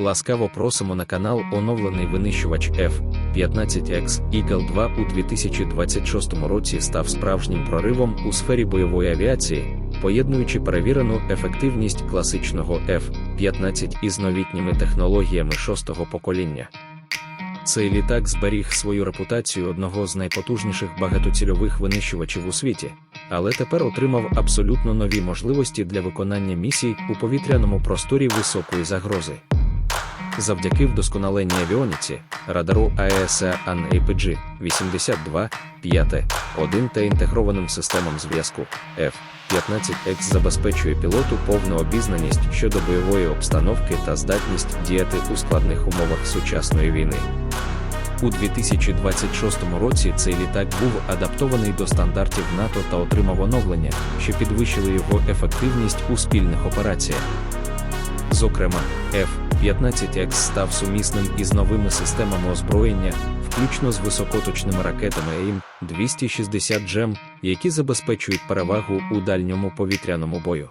Ласкаво просимо на канал оновлений винищувач F-15X Eagle 2 у 2026 році став справжнім проривом у сфері бойової авіації, поєднуючи перевірену ефективність класичного F-15 із новітніми технологіями шостого покоління. Цей літак зберіг свою репутацію одного з найпотужніших багатоцільових винищувачів у світі, але тепер отримав абсолютно нові можливості для виконання місій у повітряному просторі високої загрози. Завдяки вдосконаленій авіоніці, радару AESA AN-APG 82 5 1 та інтегрованим системам зв'язку F-15X забезпечує пілоту повну обізнаність щодо бойової обстановки та здатність діяти у складних умовах сучасної війни. У 2026 році цей літак був адаптований до стандартів НАТО та отримав оновлення, що підвищили його ефективність у спільних операціях. Зокрема, F-15X став сумісним із новими системами озброєння, включно з високоточними ракетами AIM-260 GEM, які забезпечують перевагу у дальньому повітряному бою.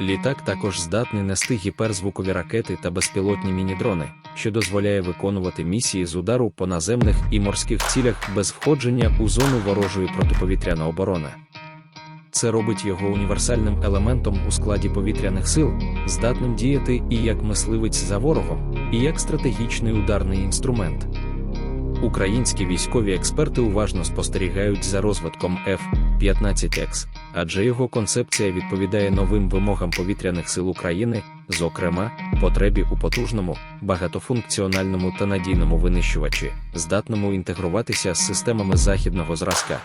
Літак також здатний нести гіперзвукові ракети та безпілотні міні-дрони, що дозволяє виконувати місії з удару по наземних і морських цілях без входження у зону ворожої протиповітряної оборони. Це робить його універсальним елементом у складі повітряних сил, здатним діяти і як мисливець за ворогом, і як стратегічний ударний інструмент. Українські військові експерти уважно спостерігають за розвитком F-15X, адже його концепція відповідає новим вимогам повітряних сил України, зокрема, потребі у потужному, багатофункціональному та надійному винищувачі, здатному інтегруватися з системами західного зразка.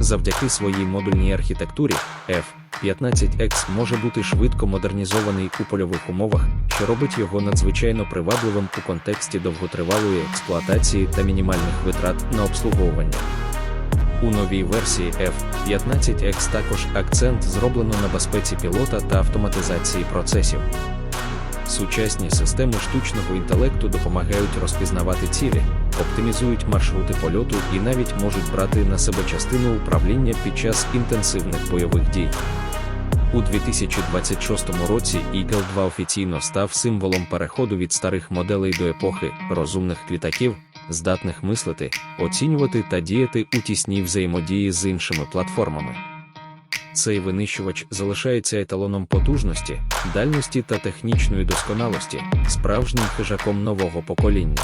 Завдяки своїй модульній архітектурі, F-15X може бути швидко модернізований у польових умовах, що робить його надзвичайно привабливим у контексті довготривалої експлуатації та мінімальних витрат на обслуговування. У новій версії F-15X також акцент зроблено на безпеці пілота та автоматизації процесів. Сучасні системи штучного інтелекту допомагають розпізнавати цілі, оптимізують маршрути польоту і навіть можуть брати на себе частину управління під час інтенсивних бойових дій. У 2026 році Eagle 2 офіційно став символом переходу від старих моделей до епохи розумних літаків, здатних мислити, оцінювати та діяти у тісній взаємодії з іншими платформами. Цей винищувач залишається еталоном потужності, дальності та технічної досконалості, справжнім хижаком нового покоління.